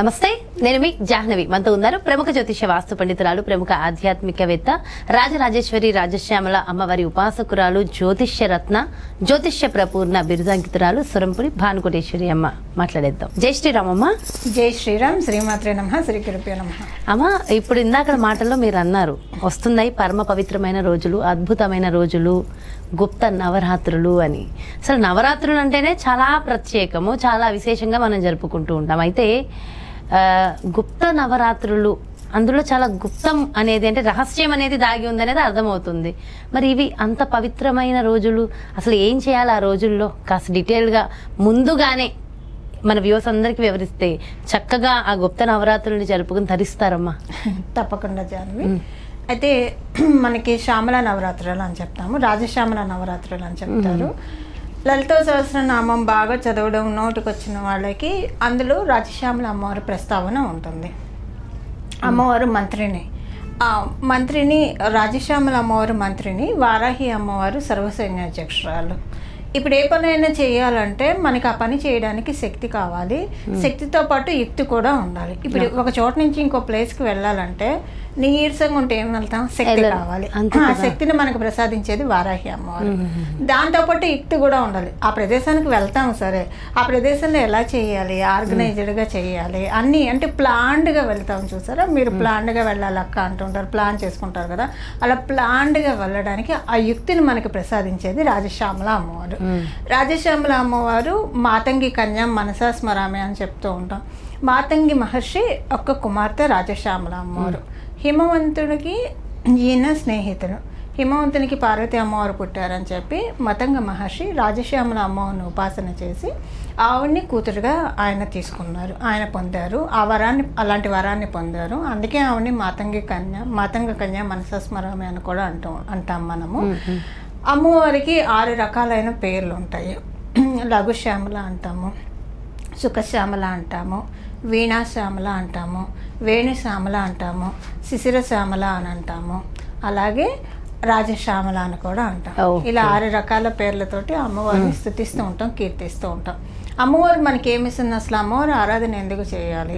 నమస్తే నేను మీ జాహ్నవి. మనతో ఉన్నారు ప్రముఖ జ్యోతిష వాస్తు పండితురాలు ప్రముఖ ఆధ్యాత్మికవేత్త రాజరాజేశ్వరి రాజశ్యామల అమ్మవారి ఉపాసకురాలు జ్యోతిష్య రత్న జ్యోతిష్య ప్రపూర్ణ బిరుదాంకితురాలు సురంపురి భానుకోటేశ్వరి అమ్మ. మాట్లాడేద్దాం. జై శ్రీరామ్ అమ్మ జై శ్రీరామ్. శ్రీమాత్రే నమ. శ్రీ కిరుపే నమ. అమ్మ ఇప్పుడు ఇందాక మాటల్లో మీరు అన్నారు వస్తున్నాయి పరమ పవిత్రమైన రోజులు అద్భుతమైన రోజులు గుప్త నవరాత్రులు అని. అసలు నవరాత్రులు అంటేనే చాలా ప్రత్యేకము చాలా విశేషంగా మనం జరుపుకుంటూ ఉంటాం. అయితే గుప్త నవరాత్రులు. అందులో చాలా గుప్తం అనేది అంటే రహస్యం అనేది దాగి ఉందనేది అర్థమవుతుంది. మరి ఇవి అంత పవిత్రమైన రోజులు. అసలు ఏం చేయాలి ఆ రోజుల్లో? కాస్త డీటెయిల్గా ముందుగానే మన వ్యూస్ అందరికీ వివరిస్తే చక్కగా ఆ గుప్త నవరాత్రుల్ని జరుపుకుని తరిస్తారమ్మా తప్పకుండా జాన్వి. అయితే మనకి శ్యామల నవరాత్రులు అని చెప్తాము. రాజశ్యామల నవరాత్రులు అని చెప్తారు. లలిత సహస్రనామం బాగా చదవడం నోటికి వచ్చిన వాళ్ళకి అందులో రాజశ్యామల అమ్మవారి ప్రస్తావన ఉంటుంది. అమ్మవారు మంత్రిని. మంత్రిని రాజశ్యామల అమ్మవారు మంత్రిని వారాహి అమ్మవారు సర్వసైన్యాధ్యక్షురాలు. ఇప్పుడు ఏ పనైనా చేయాలంటే మనకి ఆ పని చేయడానికి శక్తి కావాలి. శక్తితో పాటు యుక్తి కూడా ఉండాలి. ఇప్పుడు ఒక చోట నుంచి ఇంకో ప్లేస్కి వెళ్ళాలంటే నీరసంగా ఉంటే ఏం వెళ్తాం? శక్తి. కావాలి. ఆ శక్తిని మనకు ప్రసాదించేది వారాహి అమ్మవారు. దాంతో పాటు యుక్తి కూడా ఉండాలి. ఆ ప్రదేశానికి వెళ్తాం సరే. ఆ ప్రదేశంలో ఎలా చేయాలి? ఆర్గనైజ్డ్గా చేయాలి. అన్నీ అంటే ప్లాన్డ్గా వెళ్తాం చూసారా? మీరు ప్లాన్డ్గా వెళ్ళాలి అక్క అంటుంటారు. ప్లాన్ చేసుకుంటారు కదా. అలా ప్లాన్డ్గా వెళ్ళడానికి ఆ యుక్తిని మనకి ప్రసాదించేది రాజశ్యామల అమ్మవారు. రాజశ్యామల అమ్మవారు మాతంగి కన్య మనసా స్మరామి అని చెప్తూ ఉంటాం. మాతంగి మహర్షి ఒక్క కుమార్తె రాజశ్యామల అమ్మవారు. హిమవంతుడికి ఈయన స్నేహితుడు. హిమవంతునికి పార్వతి అమ్మవారు పుట్టారని చెప్పి మతంగ మహర్షి రాజశ్యామల అమ్మవారిని ఉపాసన చేసి ఆవిడ్ని కూతురుగా ఆయన తీసుకున్నారు. ఆయన పొందారు. ఆ వరాన్ని అలాంటి వరాన్ని పొందారు. అందుకే ఆవిడ్ని మాతంగి కన్య మాతంగ కన్య మనసస్మరమి అని కూడా అంటాం అంటాం మనము. అమ్మవారికి ఆరు రకాలైన పేర్లు ఉంటాయి. లఘుశ్యామల అంటాము సుఖశ్యామల అంటాము వీణాశ్యామల అంటాము వేణుశ్యామల అంటాము శిశిరశ్యామల అని అంటాము. అలాగే రాజశ్యామల అని కూడా అంటాం. ఇలా ఆరు రకాల పేర్లతోటి అమ్మవారిని స్థుతిస్తూ ఉంటాం కీర్తిస్తూ ఉంటాం. అమ్మవారు మనకి ఏమిస్తుంది అసలు? అమ్మవారి ఆరాధన ఎందుకు చేయాలి?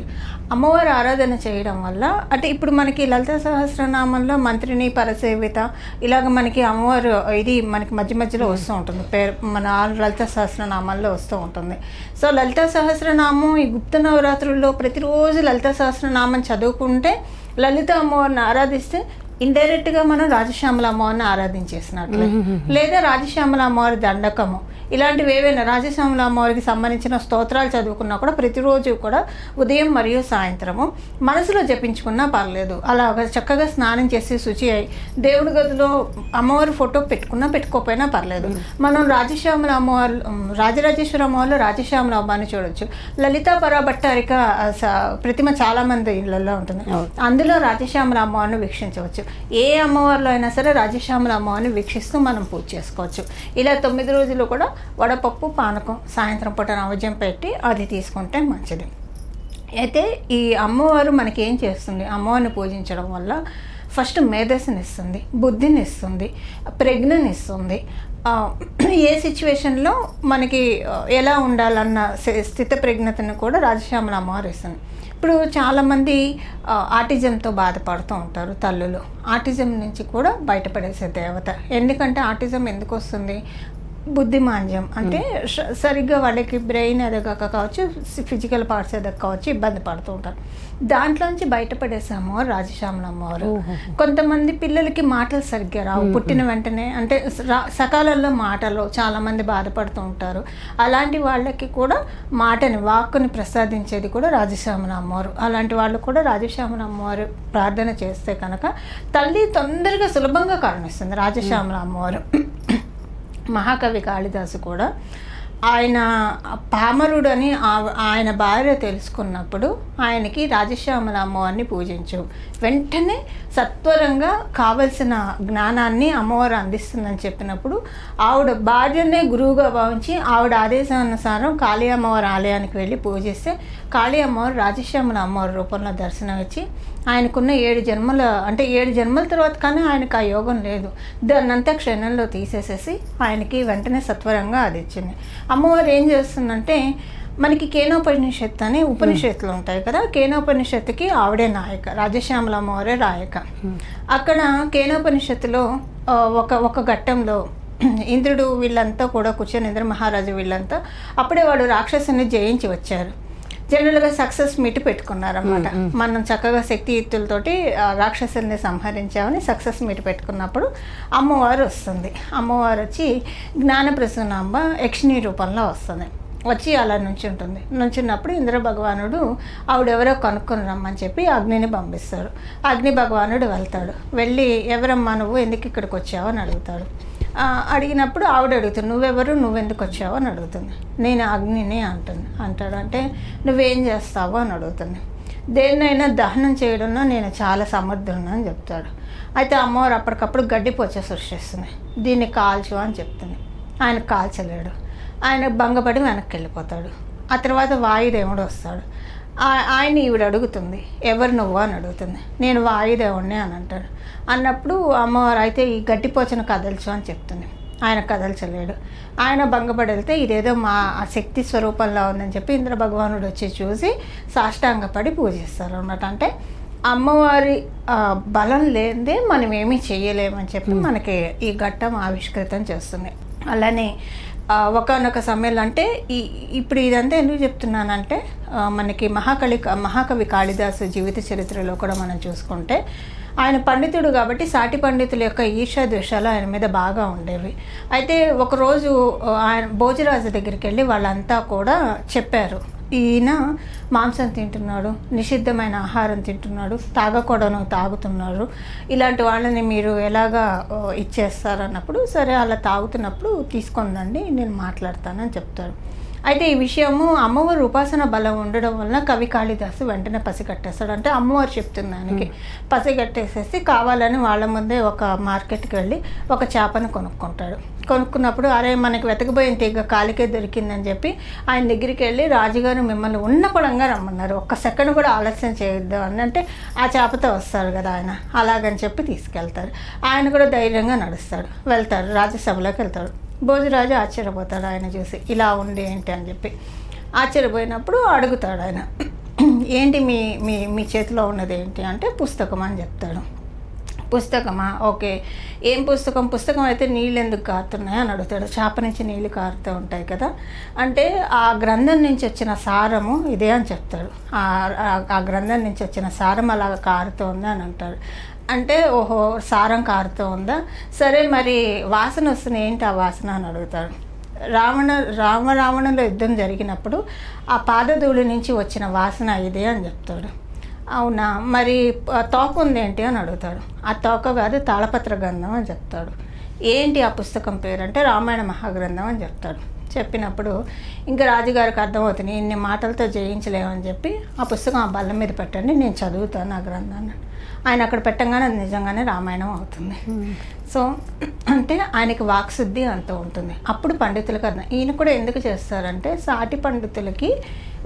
అమ్మవారి ఆరాధన చేయడం వల్ల అంటే ఇప్పుడు మనకి లలిత సహస్రనామంలో మంత్రిని పరసేవిత ఇలాగ మనకి అమ్మవారు ఇది మనకి మధ్య మధ్యలో వస్తూ ఉంటుంది. పేరు మన లలిత సహస్రనామాల్లో వస్తూ ఉంటుంది. సో లలిత సహస్రనామం ఈ గుప్త నవరాత్రుల్లో ప్రతిరోజు లలిత సహస్రనామం చదువుకుంటే లలిత అమ్మవారిని ఆరాధిస్తే ఇండైరెక్ట్గా మనం రాజశ్యామల అమ్మవారిని ఆరాధించేసినట్లే. లేదా రాజశ్యామల అమ్మవారి దండకము. ఇలాంటివి ఏవైనా రాజశ్యామల అమ్మవారికి సంబంధించిన స్తోత్రాలు చదువుకున్నా కూడా ప్రతిరోజు కూడా ఉదయం మరియు సాయంత్రము మనసులో జపించుకున్నా పర్లేదు. అలాగ చక్కగా స్నానం చేసి శుచి అయి దేవుడి గదిలో అమ్మవారి ఫోటో పెట్టుకున్నా పెట్టుకోకపోయినా పర్లేదు. మనం రాజశ్యామల అమ్మవారు రాజరాజేశ్వర అమ్మవారిలో రాజశ్యామల అమ్మని చూడొచ్చు. లలితా పరాభట్టారిక ప్రతిమ చాలా మంది ఇళ్ళలో ఉంటుంది. అందులో రాజశ్యామల అమ్మవారిని వీక్షించవచ్చు. ఏ అమ్మవారిలో అయినా సరే రాజశ్యామల అమ్మవారిని వీక్షిస్తూ మనం పూజ చేసుకోవచ్చు. ఇలా తొమ్మిది రోజులు కూడా వడపప్పు పానకం సాయంత్రం పూట నవజం పెట్టి అది తీసుకుంటే మంచిది. అయితే ఈ అమ్మవారు మనకి ఏం చేస్తుంది? అమ్మవారిని పూజించడం వల్ల ఫస్ట్ మేధస్సుని ఇస్తుంది బుద్ధిని ఇస్తుంది ప్రజ్ఞని ఇస్తుంది ఏ సిచ్యువేషన్లో మనకి ఎలా ఉండాలన్న స్థి- స్థిత ప్రజ్ఞతను కూడా రాజశ్యామల అమ్మవారు ఇస్తుంది. ఇప్పుడు చాలామంది ఆర్టిజంతో ఆటిజంతో బాధపడుతూ ఉంటారు తల్లులు. ఆటిజం నుంచి కూడా బయటపడేసే దేవత. ఎందుకంటే ఆటిజం ఎందుకు వస్తుంది? బుద్ధిమాంద్యం. అంటే సరిగ్గా వాళ్ళకి బ్రెయిన్ ఎదగక కావచ్చు ఫిజికల్ పార్ట్స్ ఎదగ కావచ్చు ఇబ్బంది పడుతూ ఉంటారు. దాంట్లోంచి బయటపడేసే అమ్మవారు రాజశ్యామల అమ్మవారు. కొంతమంది పిల్లలకి మాటలు సరిగ్గా రావు. పుట్టిన వెంటనే అంటే సకాలంలో మాటలు చాలామంది బాధపడుతూ ఉంటారు. అలాంటి వాళ్ళకి కూడా మాటని వాక్కుని ప్రసాదించేది కూడా రాజశ్యామల అమ్మవారు. అలాంటి వాళ్ళు కూడా రాజశ్యామల అమ్మవారు ప్రార్థన చేస్తే కనుక తల్లి తొందరగా సులభంగా కరుణిస్తుంది రాజశ్యామల అమ్మవారు. మహాకవి కాళిదాసు కూడా ఆయన పామరుడని ఆ- ఆయన భార్య తెలుసుకున్నప్పుడు ఆయనకి రాజశ్యామల అమ్మవారిని పూజించు. వెంటనే సత్వరంగా కావలసిన జ్ఞానాన్ని అమ్మవారు అందిస్తుందని చెప్పినప్పుడు ఆవిడ భార్యనే గురువుగా భావించి ఆవిడ ఆదేశానుసారం కాళీ అమ్మవారి ఆలయానికి వెళ్ళి పూజిస్తే కాళీ అమ్మవారు రాజశ్యామల అమ్మవారి రూపంలో దర్శనం ఇచ్చి ఆయనకున్న ఏడు జన్మల అంటే ఏడు జన్మల తర్వాత కానీ ఆయనకు ఆ యోగం లేదు. దాన్నంతా క్షణంలో తీసేసేసి ఆయనకి వెంటనే సత్వరంగా అది ఇచ్చింది. అమ్మవారు ఏం చేస్తుందంటే మనకి కేనోపనిషత్ అని ఉపనిషత్తులు ఉంటాయి కదా కేనోపనిషత్తుకి ఆవిడే నాయక రాజశ్యామల అమ్మవారే నాయక అక్కడ కేనోపనిషత్తులో ఒక ఒక ఘట్టంలో ఇంద్రుడు వీళ్ళంతా కూడా కూర్చొని ఇంద్ర మహారాజు వీళ్ళంతా అప్పుడే వాడు రాక్షసుని జయించి వచ్చారు. జనరల్గా సక్సెస్ మీట్ పెట్టుకున్నారన్నమాట. మనం చక్కగా శక్తియుక్తులతోటి రాక్షసుల్ని సంహరించామని సక్సెస్ మీట్ పెట్టుకున్నప్పుడు అమ్మవారు వస్తుంది. అమ్మవారు వచ్చి జ్ఞానప్రసూనాంబ యక్షిణీ రూపంలో వస్తుంది. వచ్చి అలా నుంచుంటుంది. నుంచున్నప్పుడు ఇంద్ర భగవానుడు ఆవిడెవరో కనుక్కొని రమ్మని చెప్పి అగ్నిని పంపిస్తాడు. అగ్ని భగవానుడు వెళ్తాడు. వెళ్ళి ఎవరమ్మా నువ్వు? ఎందుకు ఇక్కడికి వచ్చావు? అని అడుగుతాడు. అడిగినప్పుడు ఆవిడ అడుగుతుంది నువ్వెవరు? నువ్వెందుకు వచ్చావు అని అడుగుతుంది. నేను అగ్నిని అంటుంది. అంటాడు. అంటే నువ్వేం చేస్తావు? అని అడుగుతుంది. దేన్నైనా దహనం చేయడంలో నేను చాలా సమర్థుడు అని చెప్తాడు. అయితే అమ్మవారు అప్పటికప్పుడు గడ్డిపోచ సృష్టిస్తుంది. దీన్ని కాల్చు అని చెప్తుంది. ఆయన కాల్చలేడు. ఆయన భంగపడి వెనక్కి వెళ్ళిపోతాడు. ఆ తర్వాత వాయుదేవుడు వస్తాడు. ఆయన ఈవిడ అడుగుతుంది ఎవరు నువ్వు? అని అడుగుతుంది. నేను వాయుదేవుడిని అని అంటాడు. అన్నప్పుడు అమ్మవారు అయితే ఈ గడ్డిపోచను కదల్చు అని చెప్తుంది. ఆయన కదల్చలేడు. ఆయన భంగపడి వెళ్తే ఇదేదో మా ఆ శక్తి స్వరూపంలో ఉందని చెప్పి ఇంద్ర భగవానుడు వచ్చి చూసి సాష్టాంగపడి పూజిస్తారు అన్నమాట. అంటే అమ్మవారి బలం లేనిదే మనం ఏమీ చేయలేమని చెప్పి మనకి ఈ ఘట్టం ఆవిష్కృతం చేస్తుంది. అలానే ఒకనొక సమయంలో అంటే ఈ ఇప్పుడు ఇదంతా ఎందుకు చెప్తున్నానంటే మనకి మహాకళి మహాకవి కాళిదాసు జీవిత చరిత్రలో కూడా మనం చూసుకుంటే ఆయన పండితుడు కాబట్టి సాటి పండితుల యొక్క ఈర్షా ద్వేషాలు ఆయన మీద బాగా ఉండేవి. అయితే ఒకరోజు ఆయన భోజరాజు దగ్గరికి వెళ్ళి వాళ్ళంతా కూడా చెప్పారు. ఈయన మాంసం తింటున్నాడు నిషిద్ధమైన ఆహారం తింటున్నాడు తాగకూడను తాగుతున్నాడు. ఇలాంటి వాళ్ళని మీరు ఎలాగా ఆ, ఇచ్చేస్తారు అన్నప్పుడు సరే అలా తాగుతున్నప్పుడు తీసుకుందండి నేను మాట్లాడతానని చెప్తాడు అయితే ఈ విషయము అమ్మవారి ఉపాసన బలం ఉండడం వలన కవి కాళిదాసు వెంటనే పసిగట్టేస్తాడు అంటే అమ్మవారు చెప్తుంది ఆయనకి పసిగట్టేసేసి కావాలని వాళ్ళ ముందే ఒక మార్కెట్కి వెళ్ళి ఒక చేపను కొనుక్కుంటాడు. కొనుక్కున్నప్పుడు అరే మనకి వెతకబోయిన తీగ కాలికే దొరికిందని చెప్పి ఆయన దగ్గరికి వెళ్ళి రాజుగారు మిమ్మల్ని ఉన్న కూడా రమ్మన్నారు. ఒక్క సెకండ్ కూడా ఆలస్యం చేయొద్దు అని అంటే ఆ చేపతో వస్తారు కదా ఆయన అలాగని చెప్పి తీసుకెళ్తారు. ఆయన కూడా ధైర్యంగా నడుస్తాడు. వెళ్తాడు రాజ్యసభలోకి వెళ్తాడు. భోజరాజు ఆశ్చర్యపోతాడు ఆయన చూసి ఇలా ఉంది ఏంటి? అని చెప్పి. ఆశ్చర్యపోయినప్పుడు అడుగుతాడు ఆయన. ఏంటి మీ మీ మీ చేతిలో ఉన్నది ఏంటి? అంటే పుస్తకం అని చెప్తాడు. పుస్తకమా? ఓకే. ఏం పుస్తకం? పుస్తకం అయితే నీళ్ళు ఎందుకు కారుతున్నాయి అని అడుగుతాడు. చేప నుంచి నీళ్ళు కారుతూ ఉంటాయి కదా. అంటే ఆ గ్రంథం నుంచి వచ్చిన సారము ఇదే అని చెప్తాడు. ఆ- గ్రంథం నుంచి వచ్చిన సారం అలా కారుతోంది అని అంటాడు. అంటే ఓహో సారం కారుతూ ఉందా? సరే మరి వాసన వస్తుంది. ఏంటి ఆ వాసన అని అడుగుతాడు. రావణ రామ రావణుల యుద్ధం జరిగినప్పుడు ఆ పాదధూళి నుంచి వచ్చిన వాసన ఇదే అని చెప్తాడు. అవునా? మరి ఆ తోక ఉంది ఏంటి అని అడుగుతాడు. ఆ తోక కాదు తాళపత్ర గ్రంథం అని చెప్తాడు. ఏంటి ఆ పుస్తకం పేరు? అంటే రామాయణ మహాగ్రంథం అని చెప్తాడు. చెప్పినప్పుడు ఇంకా రాజుగారికి అర్థమవుతుంది ఇన్ని మాటలతో జయించలేమని చెప్పి ఆ పుస్తకం ఆ బల్ల మీద పెట్టండి నేను చదువుతాను ఆ గ్రంథాన్ని. ఆయన అక్కడ పెట్టంగానే అది నిజంగానే రామాయణం అవుతుంది. సో అంటే ఆయనకి వాక్శుద్ధి అంత ఉంటుంది. అప్పుడు పండితులకు అర్థం ఈయన కూడా ఎందుకు చేస్తారంటే సాటి పండితులకి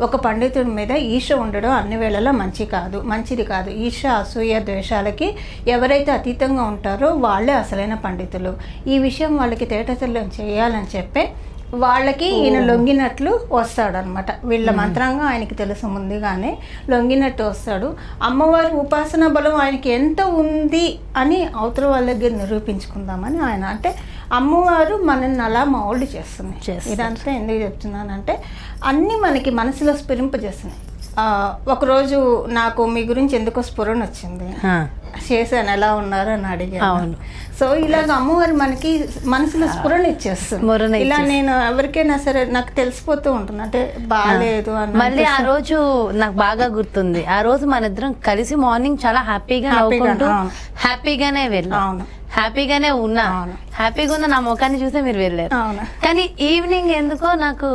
ఒక పండితుడి మీద ఈర్ష ఉండడం అన్ని వేళలా మంచి కాదు మంచిది కాదు. ఈర్ష అసూయ ద్వేషాలకి ఎవరైతే అతీతంగా ఉంటారో వాళ్ళే అసలైన పండితులు. ఈ విషయం వాళ్ళకి తేటతెల్లం చేయాలని చెప్పే వాళ్ళకి ఈయన లొంగినట్లు వస్తాడనమాట. వీళ్ళ మంత్రంగా ఆయనకి తెలుసు ముందుగానే లొంగినట్టు వస్తాడు. అమ్మవారి ఉపాసన బలం ఆయనకి ఎంత ఉంది అని అవతల వాళ్ళ దగ్గర నిరూపించుకుందామని ఆయన అంటే అమ్మవారు మనల్ని అలా మౌల్డ్ చేస్తుంది. ఇదంతా ఎందుకు చెప్తున్నానంటే అన్నీ మనకి మనసులో స్ఫురింపజేస్తున్నాయి. ఆ, ఒకరోజు నాకు మీ గురించి ఎందుకో స్ఫురణ వచ్చింది. చేశాను ఎలా ఉన్నారు అని అడిగాను. సో ఇలాగ అమ్మవారు మనకి మనసులో స్ఫురణ ఇచ్చేస్తుంది. ఇలా నేను ఎవరికైనా సరే నాకు తెలిసిపోతూ ఉంటుంది. అంటే బాగాలేదు అని మళ్ళీ ఆ రోజు నాకు బాగా గుర్తుంది. ఆ రోజు మన ఇద్దరం కలిసి మార్నింగ్ చాలా హ్యాపీగా. హ్యాపీగానే వెళ్ళాం. అవును. హ్యాపీగానే ఉన్నా. హ్యాపీగా ఉన్న నా ముఖాన్ని చూసే మీరు వెళ్ళారు. కానీ ఈవినింగ్ ఎందుకో నాకు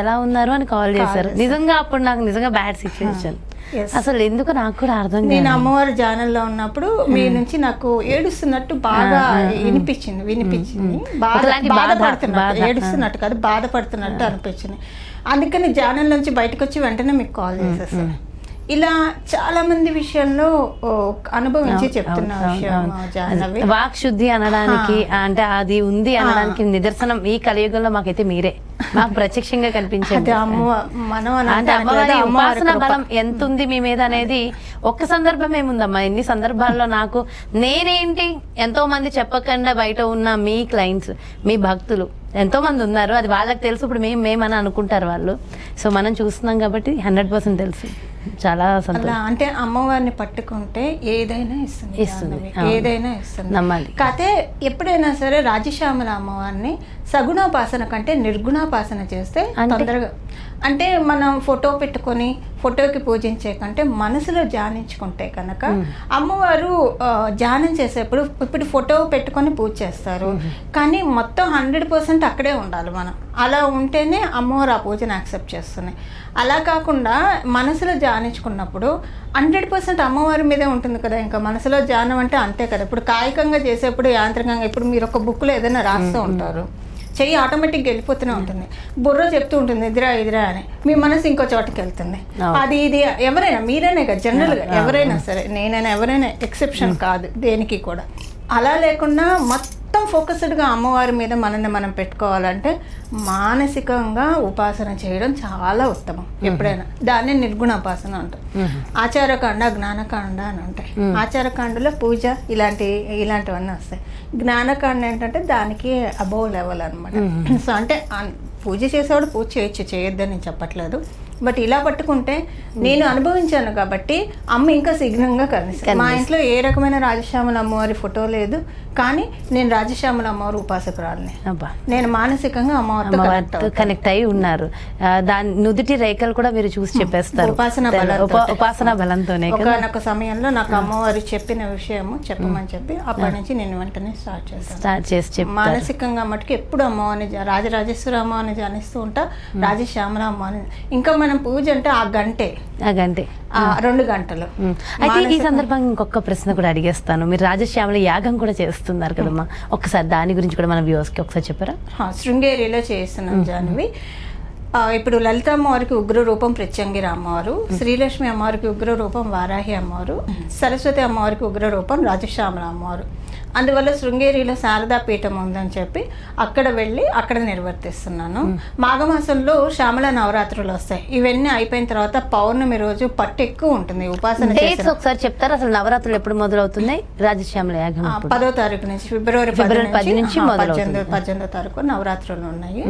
ఎలా ఉన్నారు అని కాల్ చేశారు. నిజంగా అప్పుడు నాకు నిజంగా బ్యాడ్ సిచ్యువేషన్. అసలు ఎందుకు నాకు కూడా అర్థం నేను అమ్మవారి జానల్లో ఉన్నప్పుడు మీ నుంచి నాకు ఏడుస్తున్నట్టు బాగా వినిపించింది వినిపించింది. బాధపడుతున్నట్టు బాధ. ఏడుస్తున్నట్టు కాదు బాధపడుతున్నట్టు అనిపించింది. అందుకని జానల్ నుంచి బయటకు వచ్చి వెంటనే మీకు కాల్ చేసేసాను ఇలా చాలా మంది విషయంలో అనుభవించి చెప్తున్న విషయం వాక్ శుద్ధి అనడానికి అంటే అది ఉంది అనడానికి నిదర్శనం ఈ కలియుగంలో మాకైతే మీరే. మాకు ప్రత్యక్షంగా అని అంటే అమ్మవారి ఉపాసన. బలం ఎంత ఉంది మీ మీద అనేది ఒక్క సందర్భం ఏముందమ్మా? ఎన్ని సందర్భాల్లో నాకు నేనేంటి? ఎంతో మంది చెప్పకుండా బయట ఉన్న మీ క్లయింట్స్ మీ భక్తులు ఎంతో మంది ఉన్నారు. అది వాళ్ళకి తెలుసు. ఇప్పుడు మేము మేమని అనుకుంటారు వాళ్ళు. సో మనం చూస్తున్నాం కాబట్టి హండ్రెడ్ పర్సెంట్ తెలుసు. చాలా సంతోషం. అలా అంటే అమ్మవారిని పట్టుకుంటే ఏదైనా ఇస్తుంది ఇస్తుంది. ఏదైనా ఇస్తుంది. నమ్మాలి. కాకపోతే ఎప్పుడైనా సరే రాజశ్యామల అమ్మవారిని సగుణోపాసన కంటే నిర్గుణోపాసన చేస్తే? తొందరగా అంటే మనం ఫోటో పెట్టుకొని ఫోటోకి పూజించే కంటే మనసులో ధ్యానించుకుంటే కనుక అమ్మవారు ధ్యానం చేసేప్పుడు ఇప్పుడు ఫోటో పెట్టుకొని పూజ చేస్తారు. కానీ మొత్తం హండ్రెడ్ పర్సెంట్ అక్కడే ఉండాలి మనం. అలా ఉంటేనే అమ్మవారు ఆ పూజను యాక్సెప్ట్ చేస్తున్నాయి అలా కాకుండా మనసులో ధ్యానించుకున్నప్పుడు హండ్రెడ్ పర్సెంట్ అమ్మవారి మీదే ఉంటుంది కదా. ఇంకా మనసులో ధ్యానం అంటే అంతే కదా. ఇప్పుడు కాయికంగా చేసేప్పుడు యాంత్రికంగా ఇప్పుడు మీరు ఒక బుక్లో ఏదైనా రాస్తూ ఉంటారు. చెయ్యి ఆటోమేటిక్గా వెళ్ళిపోతూనే ఉంటుంది. బుర్ర చెప్తూ ఉంటుంది ఎదురా ఎదురా అని. మీ మనసు ఇంకో చోటకి వెళ్తుంది. అది ఇది ఎవరైనా మీరైనా కదా జనరల్గా ఎవరైనా సరే నేనైనా ఎవరైనా ఎక్సెప్షన్ కాదు దేనికి కూడా. అలా లేకుండా మొత్తం ఫోకస్డ్గా అమ్మవారి మీద మనల్ని మనం పెట్టుకోవాలంటే మానసికంగా ఉపాసన చేయడం చాలా ఉత్తమం ఎప్పుడైనా. దాన్ని నిర్గుణోపాసన అంటాం. ఆచారకాండ జ్ఞానకాండ అని ఉంటాయి ఆచారకాండలో పూజ ఇలాంటి ఇలాంటివన్నీ వస్తాయి. జ్ఞానకాండ ఏంటంటే దానికి అబోవ్ లెవెల్ అనమాట సో అంటే పూజ చేసేవాడు పూజ చేయొచ్చు చేయొద్దని నేను చెప్పట్లేదు. బట్ ఇలా పట్టుకుంటే నేను అనుభవించాను కాబట్టి అమ్మ ఇంకా శీఘ్రంగా కనిపిస్తుంది. మా ఇంట్లో ఏ రకమైన రాజశ్యామల అమ్మవారి ఫోటో లేదు కానీ నేను రాజశ్యామల అమ్మవారి ఉపాసకురాలని. అబ్బా. నేను మానసికంగా అమ్మవారితో. కనెక్ట్ అయి ఉన్నారు. దాని నుదుటి రేఖలు కూడా మీరు చూసి చెప్పేస్తారు. ఉపాసన ఉపాసన బలంతోనే ఒకనొక సమయంలో నాకు అమ్మవారు చెప్పిన విషయము చెప్పమని చెప్పి అప్పటి నుంచి నేను వెంటనే స్టార్ట్ చేశాను. స్టార్ట్ చేసి మానసికంగా మటుకు ఎప్పుడు అమ్మవారిని రాజరాజేశ్వర అమ్మవారిని ధ్యానిస్తూ ఉంటా రాజశ్యామల అమ్మవారిని. ఇంకా మనం పూజ అంటే ఆ గంటే. ఆ రెండు గంటలు. అయితే ఈ సందర్భంగా ఇంకొక ప్రశ్న కూడా అడిగేస్తాను. మీరు రాజశ్యామల యాగం కూడా చేస్తున్నారు కదమ్మా ఒక్కసారి దాని గురించి కూడా మన వ్యూవర్స్కి ఒకసారి చెప్పారా? శృంగేరిలో చేస్తున్నాం జాహ్నవి ఆ, ఇప్పుడు లలిత అమ్మవారికి ఉగ్ర రూపం ప్రత్యంగిర అమ్మవారు శ్రీలక్ష్మి అమ్మవారికి ఉగ్ర రూపం వారాహి అమ్మవారు. సరస్వతి అమ్మవారికి ఉగ్ర రూపం రాజశ్యామల అమ్మవారు. అందువల్ల శృంగేరిలో శారదా పీఠం ఉందని చెప్పి అక్కడ వెళ్ళి అక్కడ నిర్వర్తిస్తున్నాను. మాఘమాసంలో శ్యామల నవరాత్రులు వస్తాయి. ఇవన్నీ అయిపోయిన తర్వాత పౌర్ణమి రోజు పట్టు ఎక్కువ ఉంటుంది. ఉపాసన ఒకసారి చెప్తారా? అసలు నవరాత్రులు ఎప్పుడు మొదలవుతున్నాయి? రాజశ్యామల యాగం? పదో తారీఖు నుంచి ఫిబ్రవరి పది ఫిబ్రవరి పది నుంచి. పద్దెనిమిదో పద్దెనిమిదో తారీఖు నవరాత్రులు ఉన్నాయి.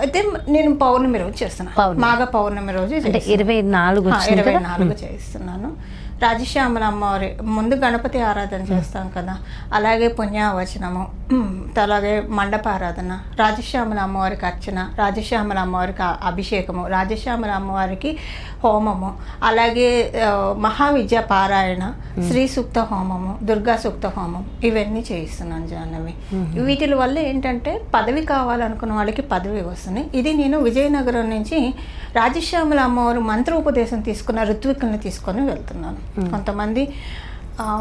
అయితే నేను పౌర్ణమి రోజు చేస్తున్నాను. మాఘ పౌర్ణమి రోజు చేస్తున్నాను. ఇరవై నాలుగు ఇరవై నాలుగు చేయిస్తున్నాను. రాజశ్యామల అమ్మవారి ముందు గణపతి ఆరాధన చేస్తాం కదా అలాగే పుణ్యావచనము అలాగే మండప ఆరాధన రాజశ్యామల అమ్మవారికి అర్చన రాజశ్యామల అమ్మవారికి అభిషేకము రాజశ్యామల అమ్మవారికి హోమము అలాగే మహావిద్య పారాయణ శ్రీ సూక్త హోమము దుర్గా సూక్త హోమం ఇవన్నీ చేయిస్తున్నాను జాహ్నవి. వీటి వల్ల ఏంటంటే పదవి కావాలనుకున్న వాళ్ళకి పదవి వస్తుంది ఇది నేను విజయనగరం నుంచి రాజశ్యామల అమ్మవారు మంత్రోపదేశం తీసుకున్న ఋత్వికుల్ని తీసుకొని వెళ్తున్నాను. కొంతమంది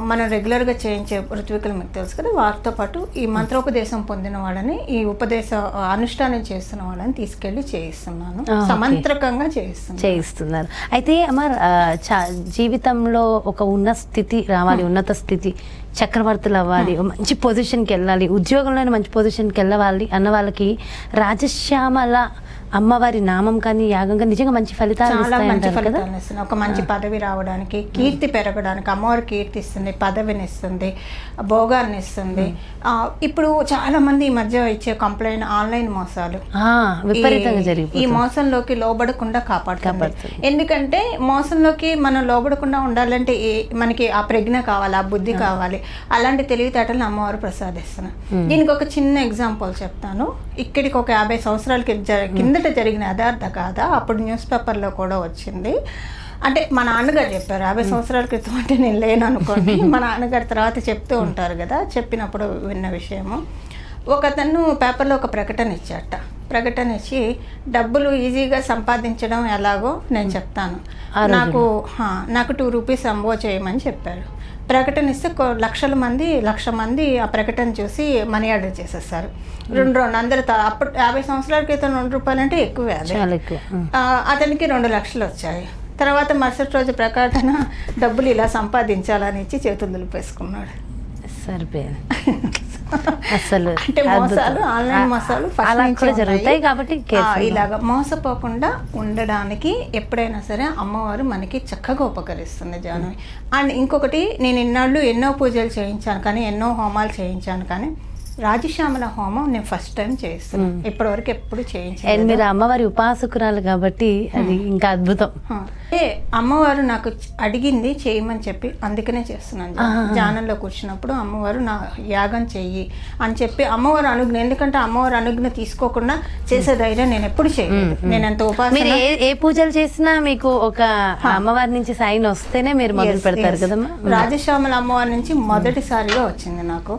మనం రెగ్యులర్గా చేయించే ఋత్వికులు మీకు తెలుసు కదా వారితో పాటు ఈ మంత్రోపదేశం పొందిన వాళ్ళని ఈ ఉపదేశ అనుష్ఠానం చేస్తున్న వాళ్ళని తీసుకెళ్ళి చేయిస్తున్నాను. సమంత్రకంగా చేయిస్తున్నాను చేయిస్తున్నారు. అయితే అమర్ జీవితంలో ఒక ఉన్న స్థితి రావాలి ఉన్నత స్థితి చక్రవర్తులు అవ్వాలి మంచి పొజిషన్కి వెళ్ళాలి ఉద్యోగంలోనే మంచి పొజిషన్కి వెళ్ళవాలి అన్న వాళ్ళకి రాజశ్యామల అమ్మవారి నామం కానీ యాగం కానీ నిజంగా మంచి ఫలితాలు చాలా మంచి ఫలితాలను ఇస్తుంది. ఒక మంచి పదవి రావడానికి కీర్తి పెరగడానికి అమ్మవారు కీర్తి ఇస్తుంది పదవిని ఇస్తుంది భోగాన్ని ఇస్తుంది ఇప్పుడు చాలా మంది ఈ మధ్య ఇచ్చే కంప్లైంట్ ఆన్లైన్ మోసాలు. విపరీతంగా ఈ- మోసంలోకి లోబడకుండా కాపాడుతుంది. ఎందుకంటే మోసంలోకి మనం లోబడకుండా ఉండాలంటే మనకి ఆ ప్రజ్ఞ కావాలి ఆ బుద్ధి కావాలి. అలాంటి తెలివితేటలను అమ్మవారు ప్రసాదిస్తున్నారు. దీనికి ఒక చిన్న ఎగ్జాంపుల్ చెప్తాను. ఇక్కడికి ఒక యాభై సంవత్సరాల కింద కిందట జరిగిన యథార్థ గాథ అప్పుడు న్యూస్ పేపర్లో కూడా వచ్చింది. అంటే మా నాన్నగారు చెప్పారు యాభై సంవత్సరాల క్రితం అంటే నేను లేను అనుకోండి. మా నాన్నగారు తర్వాత చెప్తూ ఉంటారు కదా చెప్పినప్పుడు విన్న విషయము. ఒక అతను పేపర్లో ఒక ప్రకటన ఇచ్చాట ప్రకటన ఇచ్చి డబ్బులు ఈజీగా సంపాదించడం ఎలాగో నేను చెప్తాను. నాకు నాకు టూ రూపీస్ అంబో చేయమని చెప్పారు. ప్రకటన ఇస్తే లక్షల మంది లక్ష మంది ఆ ప్రకటన చూసి మనీ ఆర్డర్ చేసేస్తారు. రెండు రెండు అందరు అప్పుడు యాభై సంవత్సరాల క్రితం రెండు రూపాయలు అంటే ఎక్కువే అతనికి రెండు లక్షలు వచ్చాయి. తర్వాత మరుసటి రోజు ప్రకటన డబ్బులు ఇలా సంపాదించాలని ఇచ్చి చేతులు దులిపేసుకున్నాడు. సరిపోయింది. అసలు అంటే మోసాలు ఆన్లైన్ మోసాలు అలా కూడా. జరుగుతాయి కాబట్టి ఇలాగ మోసపోకుండా ఉండడానికి ఎప్పుడైనా సరే అమ్మవారు మనకి చక్కగా ఉపకరిస్తుంది జానవి. అండ్ ఇంకొకటి నేను ఇన్నాళ్ళు ఎన్నో పూజలు చేయించాను కానీ ఎన్నో హోమాలు చేయించాను కానీ రాజశ్యామల హోమం నేను ఫస్ట్ టైం చేస్తున్నాను ఇప్పటివరకు ఎప్పుడు చేయించాను మీరు అమ్మవారి ఉపాసకురాలు కాబట్టి అది ఇంకా అద్భుతం. ఏ అమ్మవారు నాకు అడిగింది చేయమని చెప్పి అందుకనే చేస్తున్నాను. జానంలో కూర్చున్నప్పుడు అమ్మవారు నా యాగం చెయ్యి అని చెప్పి అమ్మవారు అనుజ్ఞ ఎందుకంటే అమ్మవారు అనుజ్ఞ తీసుకోకుండా చేసే ధైర్యం నేను ఎప్పుడు చేయలేదు. నేను ఎంత ఉపాసన ఏ ఏ పూజలు చేసినా మీకు ఒక అమ్మవారి నుంచి సైన్ వస్తేనే మీరు మొదలు పెడతారు. కదమ్మా? రాజశ్యామల అమ్మవారి నుంచి మొదటిసారిగా వచ్చింది నాకు.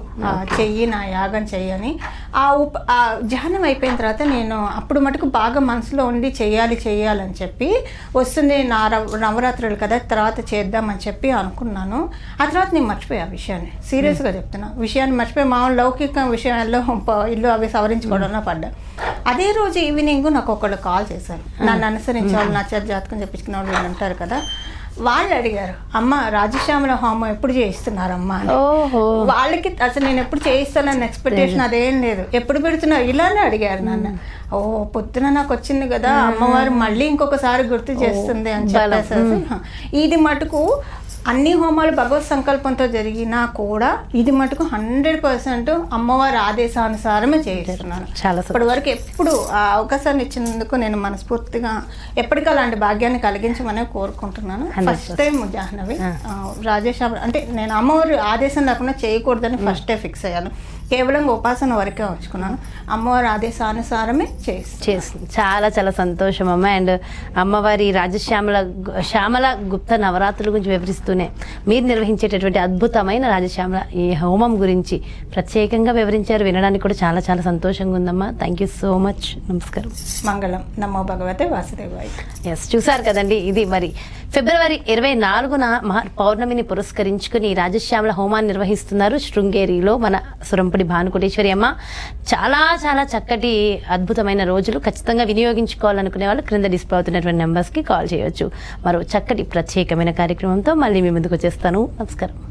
చెయ్యి నా యాగం చేయని. ఆ ఉప ఆ ధ్యానం అయిపోయిన తర్వాత నేను అప్పుడు మటుకు బాగా మనసులో ఉండి చేయాలి చేయాలని చెప్పి వస్తుంది నా నవరాత్రులు కదా తర్వాత చేద్దామని చెప్పి అనుకున్నాను. ఆ తర్వాత నేను మర్చిపోయా ఆ విషయాన్ని. సీరియస్గా చెప్తున్నా. విషయాన్ని మర్చిపోయి మామూలు లౌకిక విషయాల్లో ఇల్లు అవి సవరించుకోవడంలో పడ్డా. అదే రోజు ఈవినింగ్ నాకు ఒకళ్ళు కాల్ చేశారు. నన్ను అనుసరించి వాళ్ళు నా చేత జాతకం చెప్పించుకున్న వాళ్ళు వీళ్ళు ఉంటారు కదా. వాళ్ళు అడిగారు అమ్మ రాజశ్యామల హోమం ఎప్పుడు చేయిస్తున్నారమ్మా అని. వాళ్ళకి అసలు నేను ఎప్పుడు చేయిస్తానని ఎక్స్పెక్టేషన్ అదేం లేదు. ఎప్పుడు పెడుతున్నారు ఇలానే అడిగారు నన్ను. ఓ పొద్దున నాకు వచ్చింది కదా అమ్మవారు మళ్ళీ ఇంకొకసారి గుర్తు చేస్తుంది అని చెప్పేసి ఇది మటుకు అన్ని హోమాలు భగవత్ సంకల్పంతో జరిగినా కూడా ఇది మటుకు హండ్రెడ్ పర్సెంట్ అమ్మవారి ఆదేశానుసారమే చేయిస్తున్నాను చాలా. ఇప్పటి వరకు ఎప్పుడు ఆ అవకాశాన్ని ఇచ్చినందుకు నేను మనస్ఫూర్తిగా ఎప్పటికీ అలాంటి భాగ్యాన్ని కలిగించమనే కోరుకుంటున్నాను. First time Jahnavi. రాజేష్ అంటే నేను అమ్మవారి ఆదేశం లేకుండా చేయకూడదని ఫస్టే ఫిక్స్ అయ్యాను. కేవలం ఉపాసన వరకే ఉంచుకున్నాను. అమ్మవారి ఆదేశానుసారమే చేస్తాను. చేస్తుంది. చాలా చాలా సంతోషం అమ్మ. అండ్ అమ్మవారి రాజశ్యామల శ్యామల గుప్త నవరాత్రుల గురించి వివరిస్తూనే మీరు నిర్వహించేటటువంటి అద్భుతమైన రాజశ్యామల ఈ హోమం గురించి ప్రత్యేకంగా వివరించారు. వినడానికి కూడా చాలా చాలా సంతోషంగా ఉందమ్మా. థ్యాంక్ యూ సో మచ్ నమస్కారం. మంగళం. నమో భగవతే వాసుదేవాయ. ఎస్ చూసారు కదండి. ఇది మరి ఫిబ్రవరి ఇరవై నాలుగున మహా పౌర్ణమిని పురస్కరించుకుని రాజశ్యామల హోమాన్ని నిర్వహిస్తున్నారు శృంగేరిలో మన సురంపుడి భానుకోటేశ్వరి అమ్మ చాలా చాలా చక్కటి అద్భుతమైన రోజులు ఖచ్చితంగా వినియోగించుకోవాలనుకునే వాళ్ళు క్రింద డిస్ప్లే అవుతున్నటువంటి నెంబర్స్కి కాల్ చేయొచ్చు. మరో చక్కటి ప్రత్యేకమైన కార్యక్రమంతో మళ్ళీ మీ ముందుకు వచ్చేస్తాను. నమస్కారం.